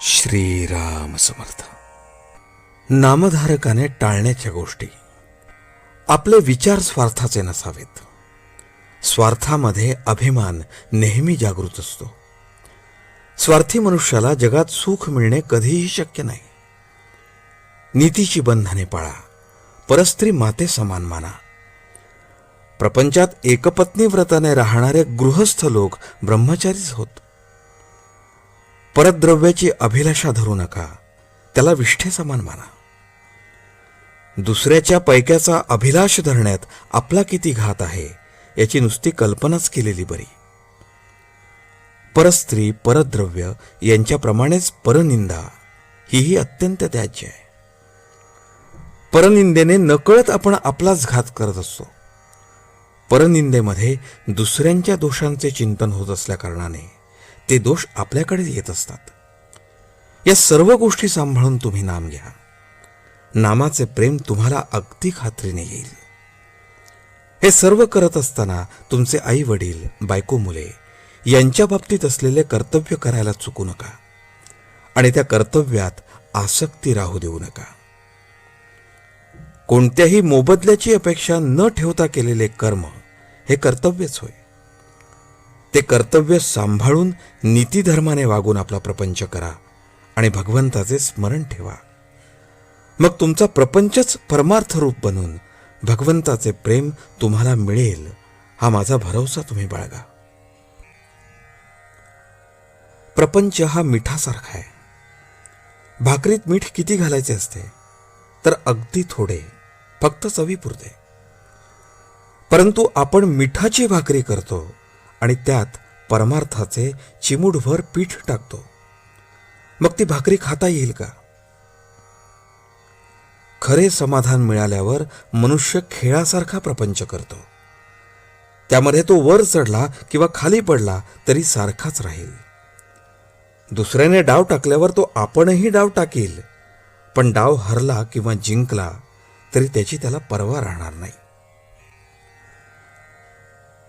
श्रीराम समर्थ. नामधारकाने टाळण्याच्या गोष्टी. आपले विचार स्वार्थाचे नसावेत. स्वार्थामध्ये अभिमान नेहमी जागृत असतो. स्वार्थी मनुष्याला जगात सुख मिळणे कधीही शक्य नाही. नीतीची बंधने पाळा परस्त्री माते समान माना. प्रपंचात एकपत्नी व्रताने राहणारे गृहस्थ लोक ब्रह्मचारीच होत. परद्रव्याची अभिलाषा धरू नका. त्याला विष्ठे समान माना. दुसऱ्याच्या पैक्याचा अभिलाष धरण्यात आपला किती घात आहे याची नुसती कल्पनाच केलेली बरी. परस्त्री परद्रव्य यांच्याप्रमाणेच परनिंदा हीही अत्यंत त्याज्य आहे. परनिंदेने नकळत आपण आपलाच घात करत असतो. परनिंदेमध्ये दुसऱ्यांच्या दोषांचे चिंतन होत असल्याकारणाने ते दोष आपल्याकडे येत असतात. या सर्व गोष्टी सांभाळून तुम्ही नाम घ्या. नामाचे प्रेम तुम्हाला अगदी खात्रीने येईल. हे सर्व करत असताना तुमचे आई वडील बायको मुले यांच्या बाबतीत असलेले कर्तव्य करायला चुकू नका आणि त्या कर्तव्यात आसक्ती राहू देऊ नका. कोणत्याही मोबदल्याची अपेक्षा न ठेवता केलेले कर्म हे कर्तव्यच होय. ते कर्तव्य सांभाळून नीतीधर्माने वागून आपला प्रपंच करा आणि भगवंताचे स्मरण ठेवा. मग तुमचा प्रपंचच परमार्थ रूप बनून भगवंताचे प्रेम तुम्हाला मिळेल हा माझा भरवसा तुम्ही बाळगा. प्रपंच हा मिठासारखा आहे. भाकरीत मीठ किती घालायचे असते तर अगदी थोडे फक्त चवीपुरते. परंतु आपण मिठाची भाकरी करतो आणि त्यात परमार्थाचे चिमूडभर पीठ टाकतो. मग ती भाकरी खाता येईल का? खरे समाधान मिळाल्यावर मनुष्य खेळासारखा प्रपंच करतो. त्यामध्ये तो वर चढला किंवा खाली पडला तरी सारखाच राहील. दुसऱ्याने डाव टाकल्यावर तो आपणही डाव टाकेल. पण डाव हरला किंवा जिंकला तरी त्याची त्याला पर्वा राहणार नाही.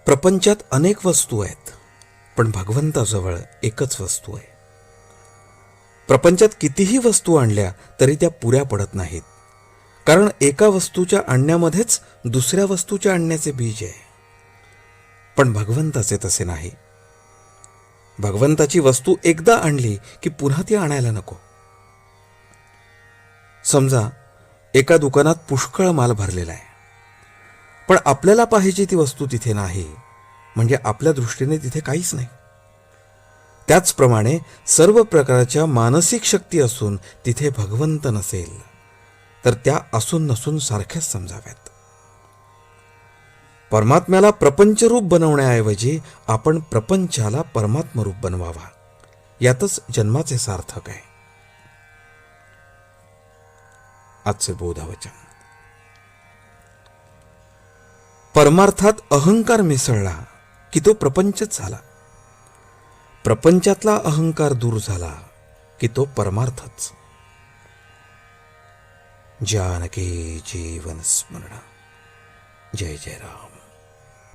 प्रपंचात अनेक वस्तू आहेत पण भगवंताजवळ एकच वस्तू आहे. प्रपंचात कितीही वस्तू आणल्या तरी त्या पुऱ्या पडत नाहीत. कारण एका वस्तूच्या आणण्यामध्येच दुसऱ्या वस्तूच्या आणण्याचे बीज आहे. पण भगवंताचे तसे नाही. भगवंताची वस्तू एकदा आणली की पुन्हा ती आणायला नको. समजा एका दुकानात पुष्कळ माल भरलेला आहे. पण आपल्याला पाहिजे ती वस्तू तिथे नाही. म्हणजे आपल्या दृष्टीने तिथे काहीच नाही. त्याचप्रमाणे सर्व प्रकारच्या मानसिक शक्ती असून तिथे भगवंत नसेल तर त्या असून नसून सारख्याच समजाव्यात. परमात्म्याला प्रपंचरूप बनवण्याऐवजी आपण प्रपंचाला परमात्मरूप बनवावा. यातच जन्माचे सार्थक आहे. आजचे बोधावचन परमार्थात अहंकार मिसळला की तो प्रपंचच झाला. प्रपंचातला अहंकार दूर झाला की तो परमार्थच. जानकी जीवन स्मरण. जय जय राम.